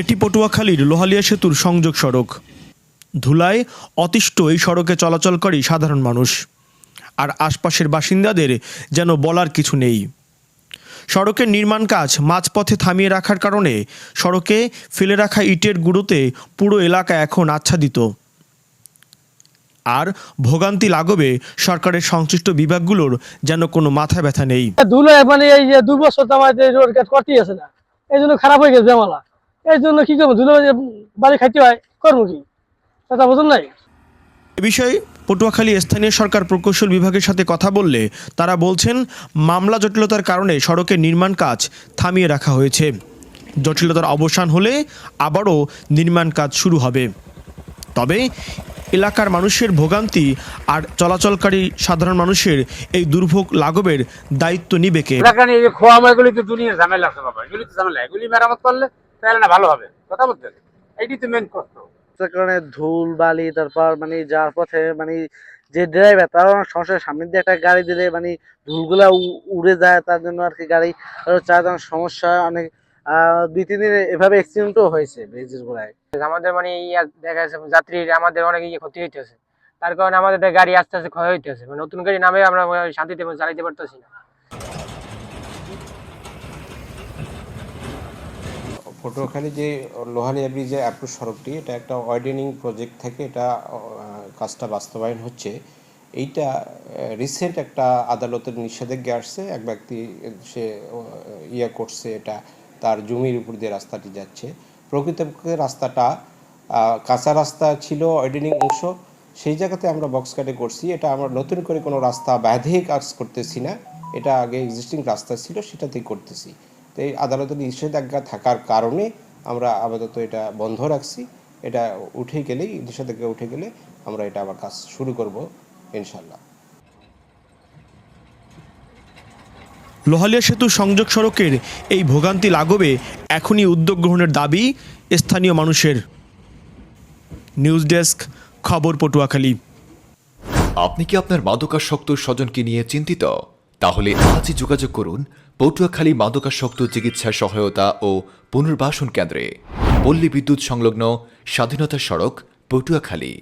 এটি পটুয়াখালীর লোহালিয়া সেতুর সংযোগ সড়ক। ধুলায় অতিষ্ঠ এই সড়কে চলাচল করে সাধারণ মানুষ। আর আশপাশের বাসিন্দাদের যেন বলার কিছু নেই। সড়কের নির্মাণ কাজ মাঝপথে থামিয়ে রাখার কারণে সড়কে ফেলে রাখা ইটের গুঁড়োতে পুরো এলাকা এখন আচ্ছাদিত। আর ভোগান্তি লাগবে সরকারের সংশ্লিষ্ট বিভাগগুলোর যেন কোনো মাথা ব্যথা নেই। ধুলো মানে এই যে দুই বছর এই রোড কাজ করতেই আছে না। এই জন্য খারাপ হয়ে গেছে জামালা এই জন্য কি করব? ধুলো বাড়ি খাইতে হয় করব কি? কথা বুঝুন নাই? এ বিষয়ে পটুয়াখালী স্থানীয় সরকার প্রকৌশল বিভাগের সাথে কথা বললে তারা বলছেন মামলা জটিলতার কারণে সড়কের নির্মাণ কাজ থামিয়ে রাখা হয়েছে। জটিলতার অবসান হলে আবারও নির্মাণ কাজ শুরু হবে। তবে এলাকার মানুষের ভোগান্তি আর চলাচলকারী সাধারণ মানুষের এই দুর্ভোগ লাঘবের দায়িত্ব নিবে কে? ঝামেলা আছে বাবা এগুলি তো ঝামেলা এগুলি মেরামত করলে তাহলে না ভালো হবে। কথা বলতে এইটি তো মেন কষ্ট। কারণে ধুল বালি তারপর মানে যার পথে মানে যে ড্রাইভার তার অনেক সমস্যা সামনে দিয়ে একটা গাড়ি দিলে মানে ধুলগুলা উড়ে যায় তার জন্য আর কি গাড়ি চার অনেক সমস্যা অনেক আহ, দুই তিন দিন এভাবে অ্যাক্সিডেন্টও হয়েছে ব্রিজের গোড়ায়। আমাদের মানে ইয়া দেখা যাচ্ছে যাত্রীর আমাদের অনেক ইয়ে ক্ষতি হইতেছে। তার কারণে আমাদের গাড়ি আস্তে আস্তে ক্ষয় হইতেছে। মানে নতুন গাড়ি নামে আমরা শান্তিতে চালাইতে পারতেছি না। পটুয়াখালী যে লোহালিয়া ব্রিজের অ্যাপ্রোচ সড়কটি, এটা একটা ওয়াইডেনিং প্রজেক্ট থেকে এটা কাজটা বাস্তবায়ন হচ্ছে। এইটা রিসেন্ট একটা আদালতের নিষেধাজ্ঞা আসছে, এক ব্যক্তি সে ইয়ে করছে এটা, তার জমির উপর দিয়ে রাস্তাটি যাচ্ছে। প্রকৃতপক্ষে রাস্তাটা কাঁচা রাস্তা ছিল ওয়াইডেনিং অংশ, সেই জায়গাতে আমরা বক্স কাটে করছি। এটা আমরা নতুন করে কোনো রাস্তা ব্যাধে কাজ করতেছি না, এটা আগে এক্সিস্টিং রাস্তা ছিল, সেটাতেই করতেছি। তো এই আদালতের নিষেধাজ্ঞা থাকার কারণে আমরা আপাতত এটা বন্ধ রাখছি। এটা উঠে গেলেই নিষেধাজ্ঞা উঠে গেলে আমরা এটা আবার কাজ শুরু করব ইনশাল্লাহ লোহালিয়া সেতু সংযোগ সড়কের এই ভোগান্তি লাঘবে এখনই উদ্যোগ গ্রহণের দাবি স্থানীয় মানুষের। নিউজ ডেস্ক খবর পটুয়াখালী। আপনি কি আপনার মাদকাসক্ত স্বজনকে নিয়ে চিন্তিত? তাহলে আজই যোগাযোগ করুন পটুয়াখালী মাদকাসক্ত চিকিৎসা সহায়তা ও পুনর্বাসন কেন্দ্রে পল্লী বিদ্যুৎ সংলগ্ন স্বাধীনতা সড়ক, পটুয়াখালী।